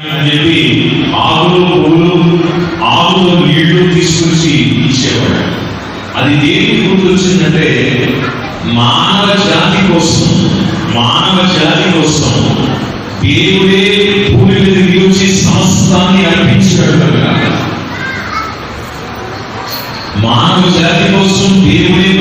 అని చెప్పి ఆకులు పూలు ఆకులు నీళ్ళు తీసుకొచ్చి ఇచ్చేవాడు. అది దేనికి గుర్తొచ్చిందంటే మానవ జాతి కోసం మానవ జాతి కోసం దేవుడే భూమి మీద నిలిచి సమస్తాన్ని అర్పించాడు కనుక. మానవ జాతి కోసం దేవుడే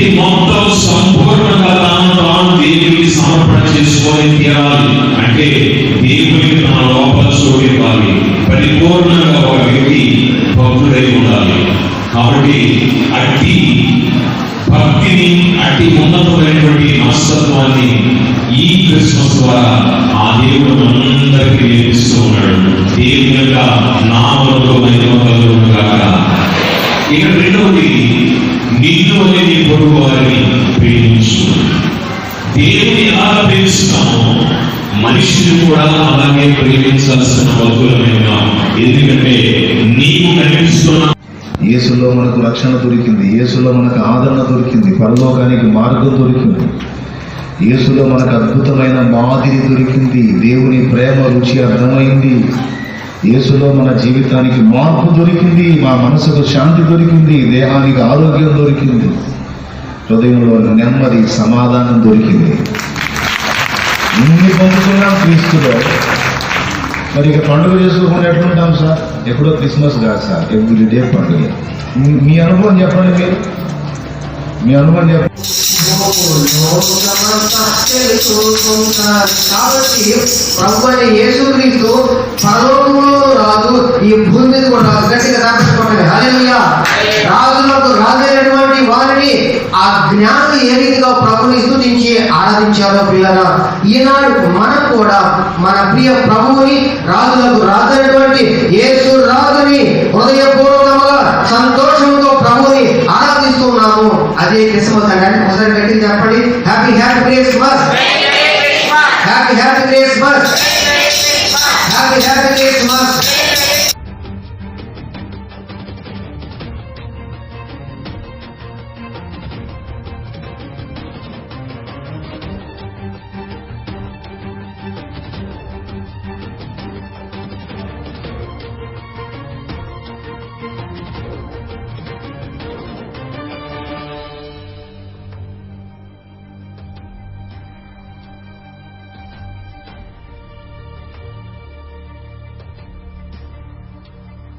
వ్యక్తి మొత్తం సంపూర్ణంగా తాను తాను దేవుడికి సమర్పణ చేసుకొని తీరాలి. అంటే దేవుడికి తన లోపల చూడాలి పరిపూర్ణంగా ఒక వ్యక్తి భక్తుడై ఉండాలి. కాబట్టి అట్టి భక్తిని అట్టి ఉన్నతమైనటువంటి మనస్తత్వాన్ని ఈ క్రిస్మస్ ద్వారా ఆ దేవుడు మనందరికీ నేర్పిస్తూ ఉన్నాడు. దేవుని యొక్క నామలతో మహిమ మహిమకలుగాక ఇక రెండవది నిన్ను అనే నీ పొరుగు వారిని ప్రేమించు దేవుని ఎలా ప్రేమిస్తామో మనిషిని కూడా అలాగే ప్రేమించాల్సిన బతులమైన ఎందుకంటే నీకు కనిపిస్తున్న యేసులో మనకు రక్షణ దొరికింది. యేసులో మనకు ఆదరణ దొరికింది. పరలోకానికి మార్గం దొరికింది. యేసులో మనకు అద్భుతమైన మాదిరి దొరికింది. దేవుని ప్రేమ రుచి అర్థమైంది. యేసులో మన జీవితానికి మార్పు దొరికింది మా మనసుకు శాంతి దొరికింది దేహానికి ఆరోగ్యం దొరికింది. హృదయంలో నెమ్మది సమాధానం దొరికింది. ఇన్ని పొందుకున్నాం క్రీస్తులో. మరి ఇక పండుగ చేసుకోకుండా ఎట్లుంటాం సార్? ఎప్పుడో క్రిస్మస్ కాదు సార్ ఎవ్రీ డే పండుగ. మీ- మీ అనుభవం చెప్పండి మీరు. మీ అనుమతి కాబట్టి ప్రభు అయిన యేసుక్రీస్తు పరలోకంలో రాదు. ఈ భూమి మీద కూడా గట్టిగా దాపెట్టుకోండి హల్లెలూయా. రాజులకు రాజైనటువంటి వారిని ఆ జ్ఞానం ఏ రీతిగా ప్రభుని స్తుతించి ఆరాధించారో పిల్లరా ఈనాడు మనం కూడా మన ప్రియ ప్రభువుని రాజులకు రాజైనటువంటి యేసు రాజుని హృదయపూర్వ celebrating the Happy Happy Christmas! Happy Happy Christmas!